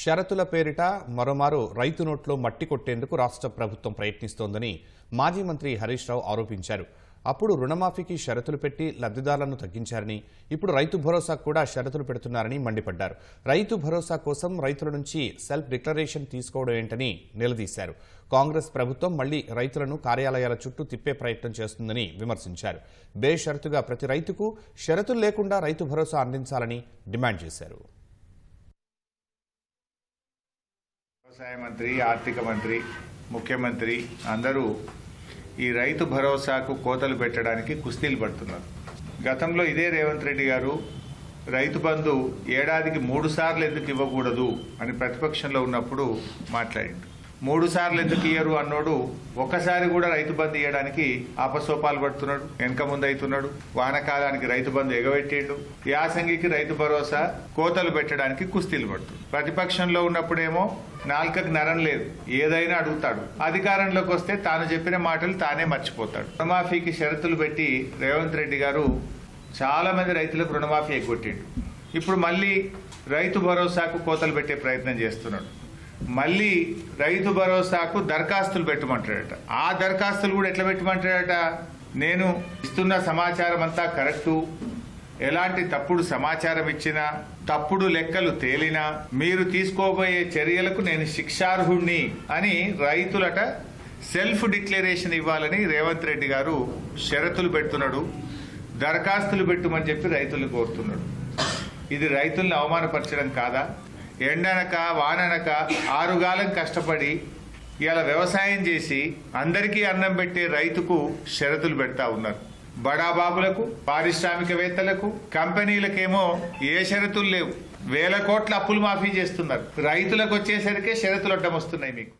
షరతుల పేరిట మరోమారు రైతు నోట్లో మట్టి కొట్టేందుకు రాష్ట్ర ప్రభుత్వం ప్రయత్నిస్తోందని మాజీ మంత్రి హరీష్ రావు ఆరోపించారు. అప్పుడు రుణమాఫీకి షరతులు పెట్టి లబ్ధిదారులను తగ్గించారని ఇప్పుడు రైతు భరోసా కూడా షరతులు పెడుతున్నారని మండిపడ్డారు. రైతు భరోసా కోసం రైతుల నుంచి సెల్ఫ్ డిక్లరేషన్ తీసుకోవడం ఏంటని నిలదీశారు. కాంగ్రెస్ ప్రభుత్వం మళ్ళీ రైతులను కార్యాలయాల చుట్టూ తిప్పే ప్రయత్నం చేస్తుందని విమర్శించారు. బేషరతుగా ప్రతి రైతుకు షరతులు లేకుండా రైతు భరోసా అందించాలని డిమాండ్ చేశారు. వ్యవసాయ మంత్రి ఆర్థిక మంత్రి ముఖ్యమంత్రి అందరూ ఈ రైతు భరోసాకు కోతలు పెట్టడానికి కుస్తీలు పడుతున్నారు. గతంలో ఇదే రేవంత్ రెడ్డి గారు రైతు బంధు ఏడాదికి మూడు సార్లు ఎందుకు ఇవ్వకూడదు? అని ప్రతిపక్షంలో ఉన్నప్పుడు మాట్లాడిండు. మూడు సార్లు ఎందుకు ఇయ్యరు అన్నోడు ఒక్కసారి కూడా రైతు బంధు ఇవ్వడానికి ఆపసోపాలు పడుతున్నాడు వెనక ముందు అవుతున్నాడు వానకాలానికి రైతు బంధు ఎగబెట్టిండు. యాసంగికి రైతు భరోసా కోతలు పెట్టడానికి కుస్తీలు పడుతుంది ప్రతిపక్షంలో ఉన్నప్పుడేమో నాలుకకు నరం లేదు ఏదైనా అడుగుతాడు. అధికారంలోకి వస్తే తాను చెప్పిన మాటలు తానే మర్చిపోతాడు. రుణమాఫీకి షరతులు పెట్టి రేవంత్ రెడ్డి గారు చాలా మంది రైతులకు రుణమాఫీ ఎగ్గొట్టిండు. ఇప్పుడు మళ్ళీ రైతు భరోసాకు కోతలు పెట్టే ప్రయత్నం చేస్తున్నాడు. మళ్ళీ రైతు భరోసాకు దరఖాస్తులు పెట్టమంటాడట. ఆ దరఖాస్తులు కూడా ఎట్లా పెట్టమంటాడట? నేను ఇస్తున్న సమాచారం అంతా కరెక్టు. ఎలాంటి తప్పుడు సమాచారం ఇచ్చినా తప్పుడు లెక్కలు తేలినా మీరు తీసుకోబోయే చర్యలకు నేను శిక్షార్హుణ్ణి అని రైతులట సెల్ఫ్ డిక్లరేషన్ ఇవ్వాలని రేవంత్ రెడ్డి గారు షరతులు పెడుతున్నాడు. దరఖాస్తులు పెట్టుమని చెప్పి రైతులు కోరుతున్నాడు. ఇది రైతుల్ని అవమానపరచడం కాదా? ఎండనక వాననక ఆరుగాలం కష్టపడి ఇలా వ్యవసాయం చేసి అందరికీ అన్నం పెట్టే రైతుకు షరతులు పెడతా ఉన్నారు. బడాబాబులకు పారిశ్రామికవేత్తలకు కంపెనీలకేమో ఏ షరతులు లేవు. వేల కోట్ల అప్పులు మాఫీ చేస్తున్నారు. రైతులకు వచ్చేసరికే షరతులు అడ్డం వస్తున్నాయి మీకు.